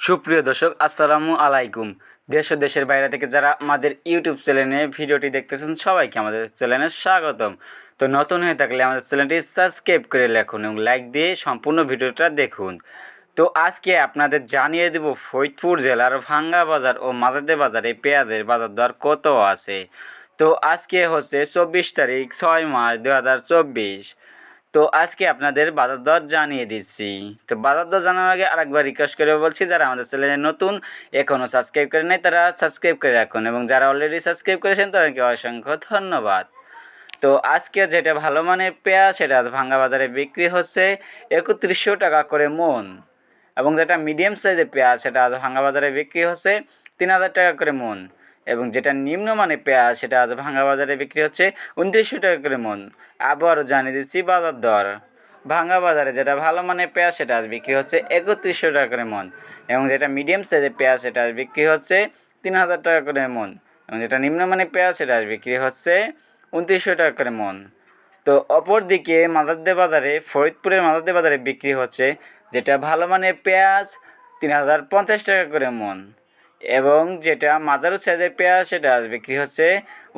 সুপ্রিয় দর্শক, আসসালামু আলাইকুম। দেশ ও দেশের বাইরে থেকে যারা আমাদের ইউটিউব চ্যানেলে ভিডিওটি দেখতেছেন, সবাইকে আমাদের চ্যানেলে স্বাগতম। তো নতুন হয়ে থাকলে আমাদের চ্যানেলটি সাবস্ক্রাইব করে লেখুন এবং লাইক দিয়ে সম্পূর্ণ ভিডিওটা দেখুন। তো আজকে আপনাদের জানিয়ে দেব, ফরিদপুর জেলার ভাঙ্গা বাজার ও মাজাদে বাজারে পেঁয়াজের বাজার দর কত আছে? তো আজকে হচ্ছে চব্বিশ তারিখ, ছয় মাস দু হাজার চব্বিশ। তো আজকে আপনাদের বাজার দর জানিয়ে দিচ্ছি। তো বাজার দর জানার আগে আরেকবার রিকোয়েস্ট করে বলছি, যারা আমাদের চ্যানেলে নতুন এখনও সাবস্ক্রাইব করে নাই, তারা সাবস্ক্রাইব করে রাখুন এবং যারা অলরেডি সাবস্ক্রাইব করেছেন, তাদেরকে অসংখ্য ধন্যবাদ। তো আজকে যেটা ভালো মানের পেঁয়াজ, সেটা আজ ভাঙ্গা বাজারে বিক্রি হচ্ছে একত্রিশশো টাকা করে মন এবং যেটা মিডিয়াম সাইজের পেঁয়াজ, সেটা আজ ভাঙ্গা বাজারে বিক্রি হচ্ছে তিন হাজার টাকা করে মন। এবং যেটা নিম্নমানের পেঁয়াজ, সেটা আজ ভাঙ্গা বাজারে বিক্রি হচ্ছে উনত্রিশশো টাকা করে মন। আবারও জানিয়ে দিচ্ছি বাজার দর। ভাঙ্গা বাজারে যেটা ভালো মানের পেঁয়াজ, সেটা আজ বিক্রি হচ্ছে একত্রিশশো টাকা করে মন। এবং যেটা মিডিয়াম সাইজের পেঁয়াজ, সেটা আজ বিক্রি হচ্ছে তিন হাজার টাকা করে মন। এবং যেটা নিম্নমানের পেঁয়াজ, সেটা আজ বিক্রি হচ্ছে উনত্রিশশো টাকা করে মন। তো অপরদিকে মাদারদে বাজারে, ফরিদপুরের মাদারদে বাজারে বিক্রি হচ্ছে যেটা ভালো মানের পেঁয়াজ, তিন হাজার পঞ্চাশ টাকা করে মন। এবং যেটা মাজারু সাইজের পেঁয়াজ সেটা বিক্রি হচ্ছে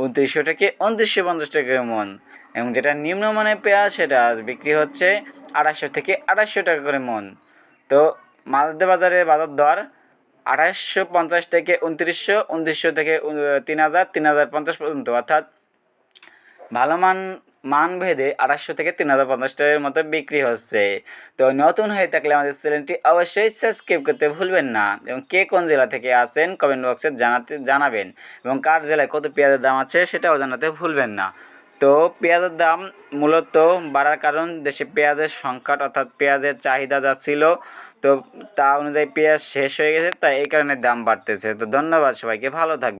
উনত্রিশশো থেকে উনত্রিশশো পঞ্চাশ টাকা মন। এবং যেটা নিম্নমানের পেঁয়াজ সেটা বিক্রি হচ্ছে আড়াইশো থেকে আড়াইশো টাকা করে মন। তো মালদে বাজারে বাজার দর আড়াইশো পঞ্চাশ থেকে উনত্রিশশো উনত্রিশশো থেকে তিন হাজার তিন হাজার পঞ্চাশ পর্যন্ত। অর্থাৎ ভালো মান মান ভেদে আড়াইশো থেকে তিন হাজার পঞ্চাশ টাকার মতো বিক্রি হচ্ছে। তো নতুন হয়ে থাকলে আমাদের চ্যানেলটি অবশ্যই সাবস্ক্রাইব করতে ভুলবেন না এবং কে কোন জেলা থেকে আসেন কমেন্ট বক্সে জানাতে, জানাবেন এবং কার জেলায় কত পেঁয়াজের দাম আছে সেটাও জানাতে ভুলবেন না। তো পেঁয়াজের দাম মূলত বাড়ার কারণ দেশে পেঁয়াজের সংকট অর্থাৎ পেঁয়াজের চাহিদা যা ছিল, তো তা অনুযায়ী পেঁয়াজ শেষ হয়ে গেছে, তাই এই কারণে দাম বাড়তেছে। তো ধন্যবাদ সবাইকে, ভালো থাকবে